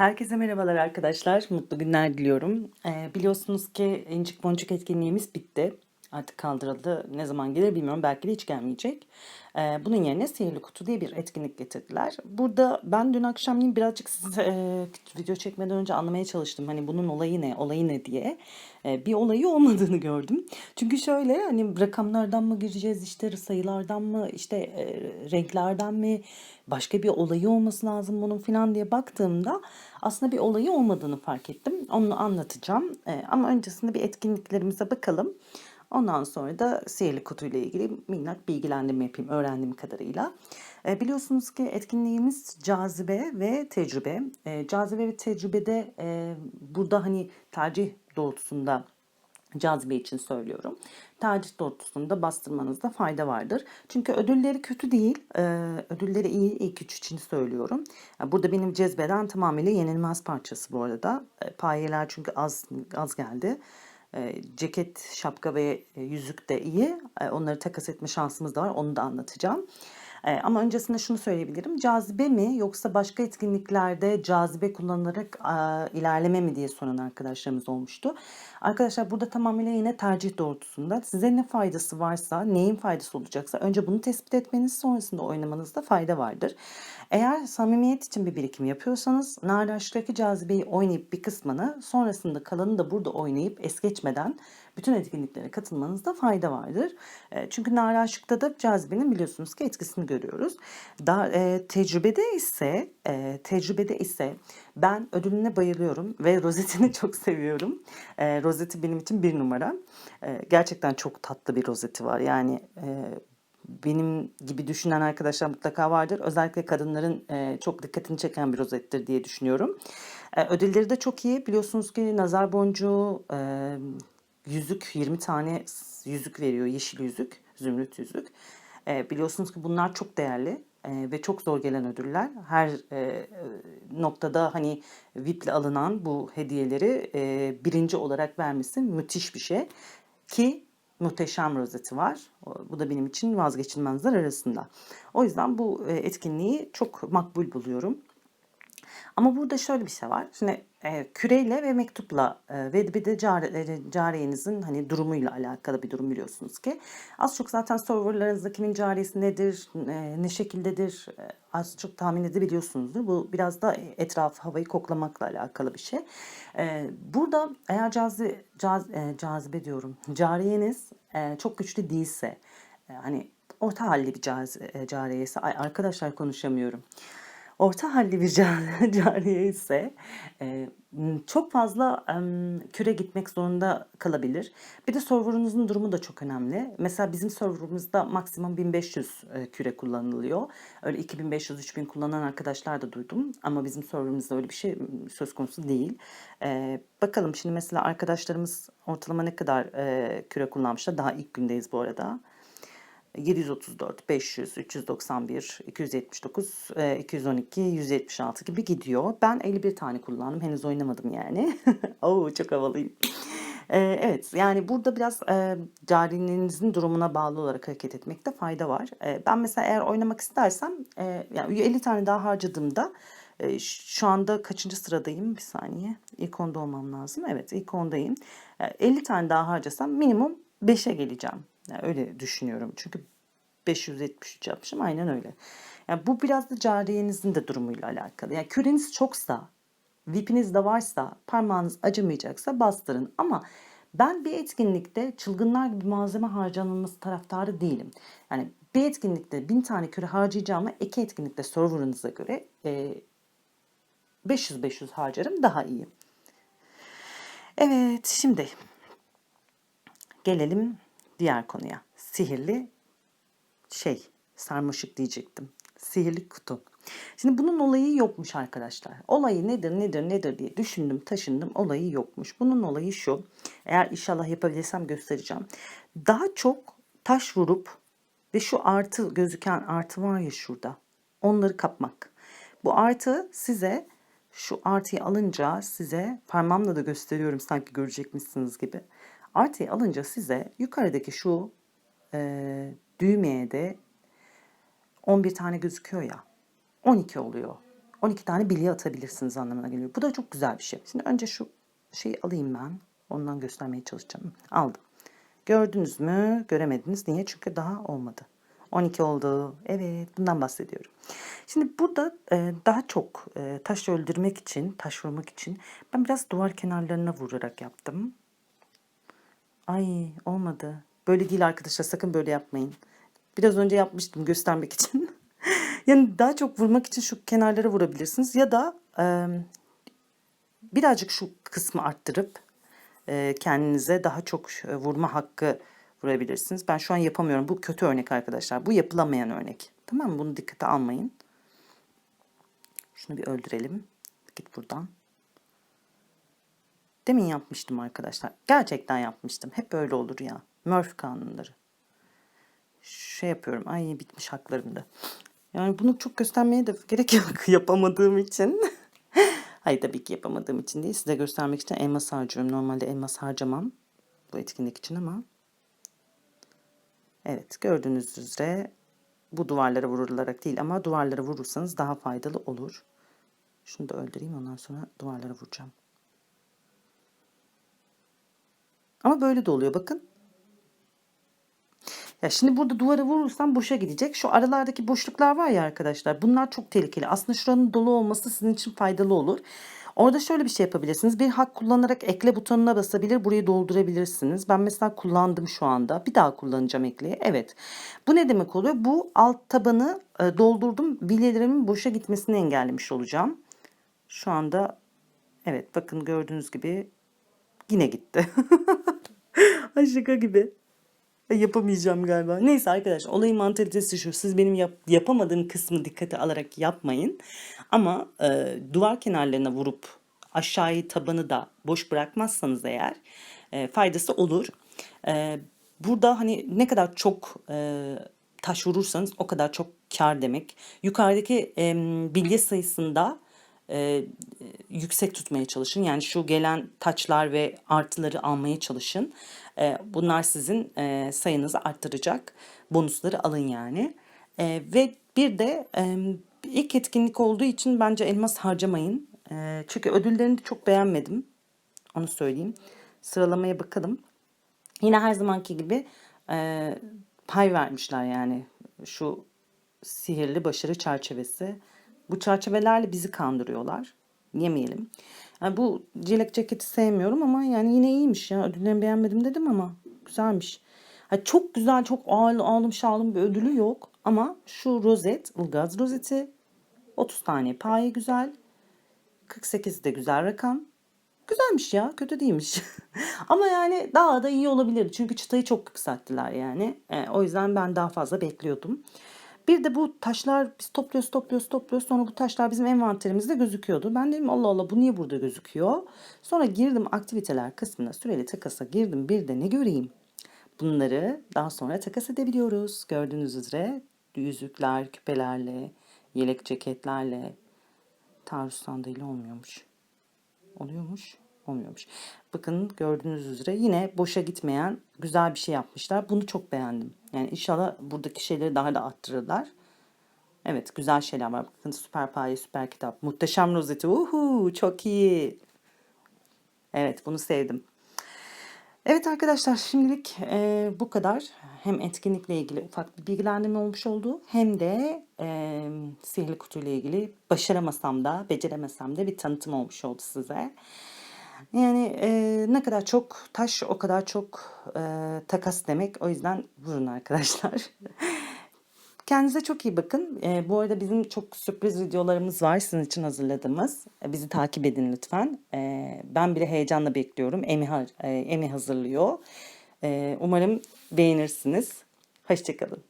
Herkese merhabalar arkadaşlar. Mutlu günler diliyorum. Ee, biliyorsunuz ki İncik Boncuk etkinliğimiz bitti. Artık kaldırıldı. Ne zaman gelir bilmiyorum. Belki de hiç gelmeyecek. Ee, bunun yerine Sihirli Kutu diye bir etkinlik getirdiler. Burada ben dün akşamleyin birazcık size e, video çekmeden önce anlamaya çalıştım. Hani bunun olayı ne, olayı ne diye. Ee, bir olayı olmadığını gördüm. Çünkü şöyle hani rakamlardan mı gireceğiz, işte sayılardan mı, işte e, renklerden mi, başka bir olayı olması lazım bunun falan diye baktığımda aslında bir olayı olmadığını fark ettim. Onu anlatacağım. Ee, ama öncesinde bir etkinliklerimize bakalım. Ondan sonra da sihirli kutuyla ilgili minnak bilgilendirme yapayım öğrendiğim kadarıyla. E, biliyorsunuz ki etkinliğimiz cazibe ve tecrübe. E, cazibe ve tecrübede e, burada hani tercih doğrultusunda cazibe için söylüyorum. Tercih doğrultusunda bastırmanızda fayda vardır. Çünkü ödülleri kötü değil. E, ödülleri iyi. ilk üç için söylüyorum. Yani burada benim cezbeden tamamıyla yenilmez parçası bu arada. E, payeler çünkü az az geldi. Ceket, şapka ve yüzük de iyi. Onları takas etme şansımız da var. Onu da anlatacağım. Ama öncesinde şunu söyleyebilirim. Cazibe mi yoksa başka etkinliklerde cazibe kullanılarak ilerleme mi diye soran arkadaşlarımız olmuştu. Arkadaşlar burada tamamıyla yine tercih doğrultusunda size ne faydası varsa, neyin faydası olacaksa önce bunu tespit etmeniz sonrasında oynamanızda fayda vardır. Eğer samimiyet için bir birikim yapıyorsanız Nare Aşk'taki cazibeyi oynayıp bir kısmını sonrasında kalanını da burada oynayıp es geçmeden bütün etkinliklere katılmanızda fayda vardır. E, çünkü Nare Aşk'ta da cazibenin biliyorsunuz ki etkisini görüyoruz. Da, e, tecrübede ise e, tecrübede ise ben ödülüne bayılıyorum ve rozetini çok seviyorum. E, rozeti benim için bir numara. E, gerçekten çok tatlı bir rozeti var. Yani e, benim gibi düşünen arkadaşlar mutlaka vardır. Özellikle kadınların e, çok dikkatini çeken bir rozettir diye düşünüyorum. E, ödülleri de çok iyi. Biliyorsunuz ki nazar boncuğu, e, yüzük 20 tane yüzük veriyor. Yeşil yüzük, zümrüt yüzük. Biliyorsunuz ki bunlar çok değerli ve çok zor gelen ödüller. Her noktada hani VIP'le alınan bu hediyeleri birinci olarak vermesi müthiş bir şey. Ki muhteşem rozeti var. Bu da benim için vazgeçilmezler arasında. O yüzden bu e, etkinliği çok makbul buluyorum. Ama burada şöyle bir şey var. Şimdi e, küreyle ve mektupla e, ve bir de cari, e, cariyenizin hani durumuyla alakalı bir durum biliyorsunuz ki. Az çok zaten serverlarınızda kimin cariyesi nedir, e, ne şekildedir e, az çok tahmin edebiliyorsunuzdur. Bu biraz da etrafı havayı koklamakla alakalı bir şey. E, burada eğer cazi, caz, e, cazibe diyorum cariyeniz e, çok güçlü değilse e, hani orta halli bir caz, e, cariyesi ay arkadaşlar konuşamıyorum orta halli bir cariye ise e, çok fazla küre gitmek zorunda kalabilir. Bir de serverunuzun durumu da çok önemli. Mesela bizim serverımızda maksimum 1500 e, küre kullanılıyor. Öyle 2500-3000 kullanan arkadaşlar da duydum. Ama bizim serverımızda öyle bir şey söz konusu değil. E, bakalım şimdi mesela arkadaşlarımız ortalama ne kadar e, küre kullanmışlar. Daha ilk gündeyiz bu arada. 734, 500, 391, 279, 212, 176 gibi gidiyor. Ben 51 tane kullandım. Henüz oynamadım yani. Oo çok havalıyım. E, evet yani burada biraz e, carinliğinizin durumuna bağlı olarak hareket etmekte fayda var. E, ben mesela eğer oynamak istersem e, yani 50 tane daha harcadığımda e, şu anda kaçıncı sıradayım? Bir saniye. İlk onda olmam lazım. Evet ilk ondayım. E, 50 tane daha harcasam minimum 5'e geleceğim. Yani öyle düşünüyorum. Çünkü 573 yapmışım. Aynen öyle. Yani bu biraz da cariyenizin de durumuyla alakalı. Yani küreniz çoksa, VIP'iniz de varsa, parmağınız acımayacaksa bastırın. Ama ben bir etkinlikte çılgınlar gibi malzeme harcanılması taraftarı değilim. Yani bir etkinlikte bin tane küre harcayacağıma iki etkinlikte serverınıza göre e, 500-500 harcarım daha iyi. Evet şimdi gelelim diğer konuya. Sihirli şey sarmaşık diyecektim. Sihirli kutu. Şimdi bunun olayı yokmuş arkadaşlar. Olayı nedir nedir nedir diye düşündüm taşındım olayı yokmuş. Bunun olayı şu. Eğer inşallah yapabilirsem göstereceğim. Daha çok taş vurup ve şu artı gözüken artı var ya şurada. Onları kapmak. Bu artı size şu artıyı alınca size parmağımla da gösteriyorum sanki görecekmişsiniz gibi. Artıyı alınca size yukarıdaki şu e, düğmeye de 11 tane gözüküyor ya. 12 oluyor. 12 tane bilye atabilirsiniz anlamına geliyor. Bu da çok güzel bir şey. Şimdi önce şu şeyi alayım ben. Ondan göstermeye çalışacağım. Aldım. Gördünüz mü? Göremediniz. Niye? Çünkü daha olmadı. 12 oldu. Evet, bundan bahsediyorum. Şimdi burada e, daha çok e, taş öldürmek için, taş vurmak için ben biraz duvar kenarlarına vurarak yaptım. Ay olmadı. Böyle değil arkadaşlar sakın böyle yapmayın. Biraz önce yapmıştım göstermek için. yani daha çok vurmak için şu kenarlara vurabilirsiniz ya da e, birazcık şu kısmı arttırıp e, kendinize daha çok e, vurma hakkı vurabilirsiniz. Ben şu an yapamıyorum. Bu kötü örnek arkadaşlar. Bu yapılamayan örnek. Tamam mı? Bunu dikkate almayın. Şunu bir öldürelim. Git buradan. Demin yapmıştım arkadaşlar. Gerçekten yapmıştım. Hep böyle olur ya. Murphy kanunları. Şey yapıyorum. Ay bitmiş haklarımda. Yani bunu çok göstermeye de gerek yok yapamadığım için. Hayır tabii ki yapamadığım için değil. Size göstermek için elmas harcıyorum. Normalde elmas harcamam bu etkinlik için ama. Evet gördüğünüz üzere bu duvarlara vurularak değil ama duvarlara vurursanız daha faydalı olur. Şunu da öldüreyim ondan sonra duvarlara vuracağım. Ama böyle de oluyor bakın. Ya şimdi burada duvara vurursam boşa gidecek. Şu aralardaki boşluklar var ya arkadaşlar. Bunlar çok tehlikeli. Aslında şuranın dolu olması sizin için faydalı olur. Orada şöyle bir şey yapabilirsiniz. Bir hak kullanarak ekle butonuna basabilir. Burayı doldurabilirsiniz. Ben mesela kullandım şu anda. Bir daha kullanacağım ekleyi. Evet. Bu ne demek oluyor? Bu alt tabanı e, doldurdum. Bilyelerimin boşa gitmesini engellemiş olacağım. Şu anda evet bakın gördüğünüz gibi yine gitti. Ay şaka gibi. Yapamayacağım galiba. Neyse arkadaşlar olayın mantalitesi şu. Siz benim yap, yapamadığım kısmı dikkate alarak yapmayın. Ama e, duvar kenarlarına vurup aşağıyı tabanı da boş bırakmazsanız eğer e, faydası olur. E, burada hani ne kadar çok e, taş vurursanız o kadar çok kar demek. Yukarıdaki e, bilye sayısında e, yüksek tutmaya çalışın. Yani şu gelen taçlar ve artıları almaya çalışın. E, bunlar sizin e, sayınızı arttıracak. Bonusları alın yani. E, ve bir de e, ilk etkinlik olduğu için bence elmas harcamayın. E, çünkü ödüllerini de çok beğenmedim. Onu söyleyeyim. Sıralamaya bakalım. Yine her zamanki gibi e, pay vermişler yani. Şu sihirli başarı çerçevesi. Bu çerçevelerle bizi kandırıyorlar. Yemeyelim. Yani bu cilek ceketi sevmiyorum ama yani yine iyiymiş ya. Ödüllerini beğenmedim dedim ama güzelmiş. Ha, çok güzel, çok ağlı, ağlım şalım bir ödülü yok. Ama şu rozet, ılgaz rozeti 30 tane paye güzel. 48 de güzel rakam. Güzelmiş ya, kötü değilmiş. Ama yani daha da iyi olabilir. Çünkü çıtayı çok yükselttiler yani. E, o yüzden ben daha fazla bekliyordum. Bir de bu taşlar biz topluyoruz topluyoruz topluyoruz sonra bu taşlar bizim envanterimizde gözüküyordu. Ben dedim Allah Allah bu niye burada gözüküyor? Sonra girdim aktiviteler kısmına süreli takasa girdim bir de ne göreyim? Bunları daha sonra takas edebiliyoruz. Gördüğünüz üzere yüzükler, küpelerle, yelek ceketlerle taarruz sandığıyla olmuyormuş. Oluyormuş olmuyormuş. Bakın gördüğünüz üzere yine boşa gitmeyen güzel bir şey yapmışlar. Bunu çok beğendim. Yani inşallah buradaki şeyleri daha da arttırırlar. Evet güzel şeyler var. Bakın süper paye, süper kitap. Muhteşem rozeti. Uhu çok iyi. Evet bunu sevdim. Evet arkadaşlar şimdilik e, bu kadar. Hem etkinlikle ilgili ufak bir bilgilendirme olmuş oldu. Hem de e, sihirli kutuyla ilgili başaramasam da beceremesem de bir tanıtım olmuş oldu size. Yani e, ne kadar çok taş o kadar çok e, takas demek. O yüzden vurun arkadaşlar. Kendinize çok iyi bakın. E, bu arada bizim çok sürpriz videolarımız var sizin için hazırladığımız. E, bizi takip edin lütfen. E, ben bile heyecanla bekliyorum. Emi, e, Emi hazırlıyor. E, umarım beğenirsiniz. Hoşçakalın.